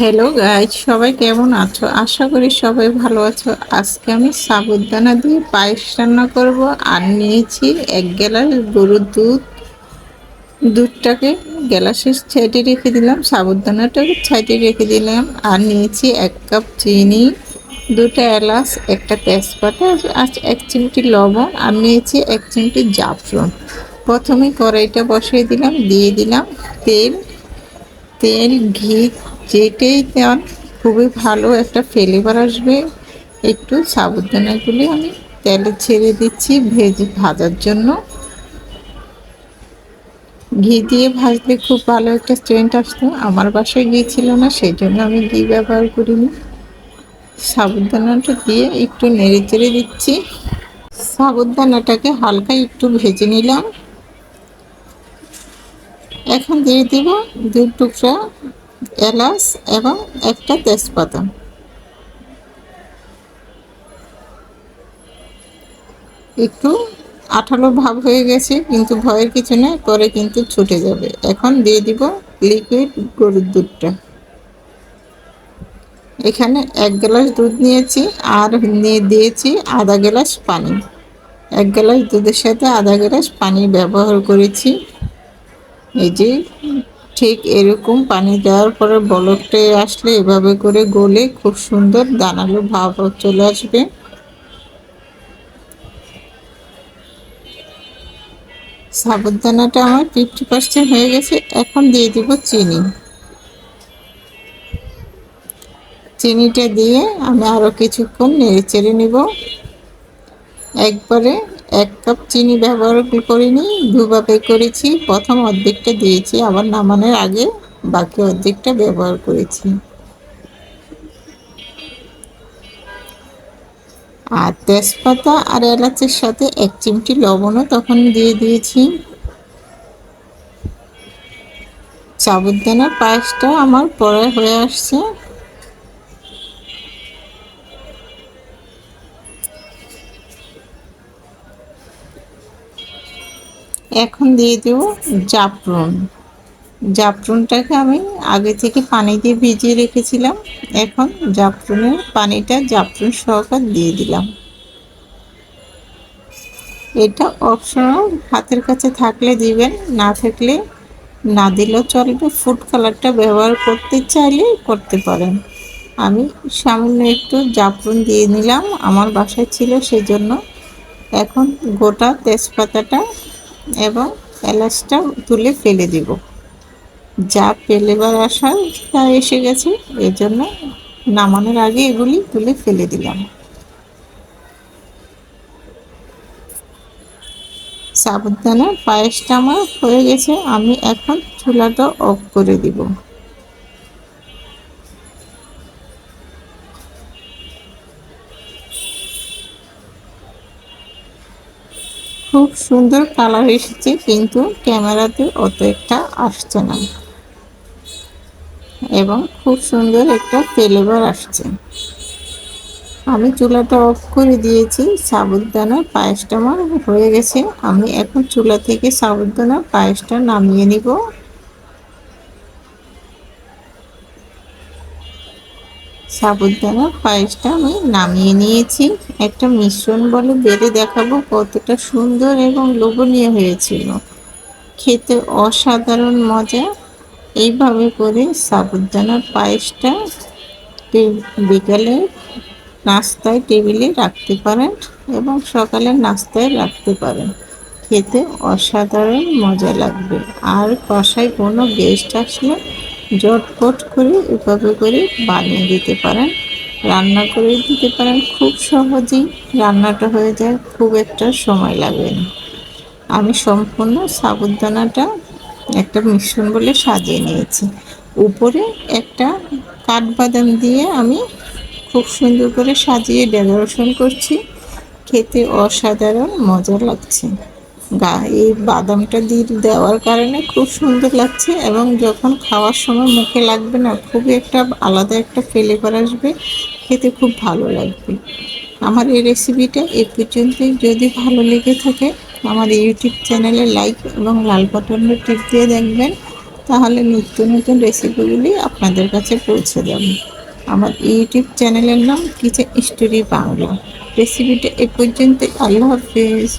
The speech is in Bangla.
হ্যালো গাইজ সবাই কেমন আছো? আশা করি সবাই ভালো আছো। আজকে আমি সাবুদানা দিয়ে পায়েস রান্না করব আর নিয়েছি এক গ্লাস গরুর দুধ। দুধটাকে গ্লাসের ছাইটে রেখে দিলাম, সাবুদানাটাকে ছাইটে রেখে দিলাম আর নিয়েছি এক কাপ চিনি, দুটো এলাচ, একটা তেজপাতা আর এক চিমটি লবণ আর নিয়েছি এক চিমটি জাফরন। প্রথমে কড়াইটা বসিয়ে দিলাম, দিয়ে দিলাম তেল। তেল, ঘি যেটাই দেন, খুবই ভালো একটা ফ্লেভার আসবে। একটু সাবুদানাগুলি আমি তেলে ছেড়ে দিচ্ছি ভেজে ভাজার জন্য। ঘি দিয়ে ভাজলে খুব ভালো একটা স্ট্রেন্ট আসতো। আমার বাসায় ঘি ছিল না সেই জন্য আমি ঘি ব্যবহার করিনি। সাবুদানাটা দিয়ে একটু নেড়ে চেড়ে দিচ্ছি। সাবুদানাটাকে হালকা একটু ভেজে নিলাম। এখন দিয়ে দিব দু টুকরা এলাচ এবং একটা তেজপাতা। একটু আঠালো ভাব হয়ে গেছে, কিন্তু ভয়ের কিছু নেই, পরে কিন্তু ছুটে যাবে। এখন দিয়ে দিব লিকুইড গরুর দুধটা। এখানে এক গ্লাস দুধ নিয়েছি, আর নিয়ে দিয়েছি আধা গ্লাস পানি। এক গ্লাস দুধের সাথে আধা গ্লাস পানি ব্যবহার করেছি। এই যে ঠিক এরকম পানি দেওয়ার পরে বলকটে আসলে এভাবে করে গলে খুব সুন্দর দানালো ভাব চলে আসবে। সাবুদানাটা আমার ফিফটি পার্সেন্ট হয়ে গেছে, এখন দিয়ে দিব চিনি। চিনিটা দিয়ে আমি আরও কিছুক্ষণ নেড়ে চেড়ে নেব। একবারে এক কাপ চিনি ব্যবহার করিনি, দুভাবে করেছি। প্রথম অর্ধেকটা দিয়েছি, আবার নামানোর আগে বাকি অর্ধেকটা ব্যবহার করেছি। আর তেজপাতা আর এলাচের সাথে এক চিমটি লবণও তখন দিয়ে দিয়েছি। সাবুদানার পায়েসটা আমার পরে হয়ে আসছে। এখন দিয়ে দেব জাফরুন। জাফরুনটাকে আমি আগে থেকে পানি দিয়ে ভিজিয়ে রেখেছিলাম। এখন জাফরনের পানিটা জাফরুন সহকার দিয়ে দিলাম। এটা অপশনাল, হাতের কাছে থাকলে দিবেন, না থাকলে না দিলেও চলবে। ফুড কালারটা ব্যবহার করতে চাইলে করতে পারেন। আমি সামান্য একটু জাফরুন দিয়ে নিলাম। আমার বাসায় ছিল সেই জন্য এখন গোটা তেজপাতাটা এবং এলাচটা তুলে ফেলে দিব। যা ফেলেবার আশা তা এসে গেছে, এজন্য জন্য নামানোর আগে এগুলি তুলে ফেলে দিলাম। সাবধানে পায়েসটা আমার হয়ে গেছে, আমি এখন চুলাটা অফ করে দিব। খুব সুন্দর কালার এসেছে, কিন্তু ক্যামেরাতে অত একটা আসছে না। এবং খুব সুন্দর একটা ফ্লেভার আসছে। আমি চুলাটা অফ করে দিয়েছি, সাবুদানার পায়েসটা আমার হয়ে গেছে। আমি এখন চুলা থেকে সাবুদানার পায়েসটা নামিয়ে নিব। সাবুদানার পায়েসটা আমি নামিয়ে নিয়েছি। একটা মিশ্রণ বলে বেড়ে দেখাবো কতটা সুন্দর এবং লোভনীয় হয়েছিল। খেতে অসাধারণ মজা। এইভাবে করে সাবুদানার পায়েসটা বিকালে নাস্তায় টেবিলে রাখতে পারেন এবং সকালে নাস্তায় রাখতে পারেন। খেতে অসাধারণ মজা লাগবে। আর কষায় কোনো গেস্ট আসলে জটপট করে এভাবে করে বানিয়ে দিতে পারেন। রান্না করে দিতে পারেন। খুব সহজেই রান্নাটা হয়ে যায়। খুব একটা সময় লাগবে না। আমি সম্পূর্ণ সাবুদানাটা একটা মিশ্রণ বলে সাজিয়ে নিয়েছি। উপরে একটা কাঠবাদাম দিয়ে আমি খুব সুন্দর করে সাজিয়ে ডেকোরেশন করছি। খেতে অসাধারণ মজা লাগছে। গা এই বাদামটা দিয়ে দেওয়ার কারণে খুব সুন্দর লাগছে এবং যখন খাওয়ার সময় মুখে লাগবে না, খুবই একটা আলাদা একটা ফ্লেভার আসবে, খেতে খুব ভালো লাগবে। আমার এই রেসিপিটা এ পর্যন্তই। যদি ভালো লেগে থাকে, আমার ইউটিউব চ্যানেলে লাইক এবং লাল বাটনের টিপ দিয়ে দেখবেন, তাহলে নিত্য নতুন রেসিপিগুলি আপনাদের কাছে পৌঁছে যাবে। আমার ইউটিউব চ্যানেলের নাম কিচেন স্টোরি বাংলা। রেসিপিটা এ পর্যন্ত আল্লাহ হাফিজ।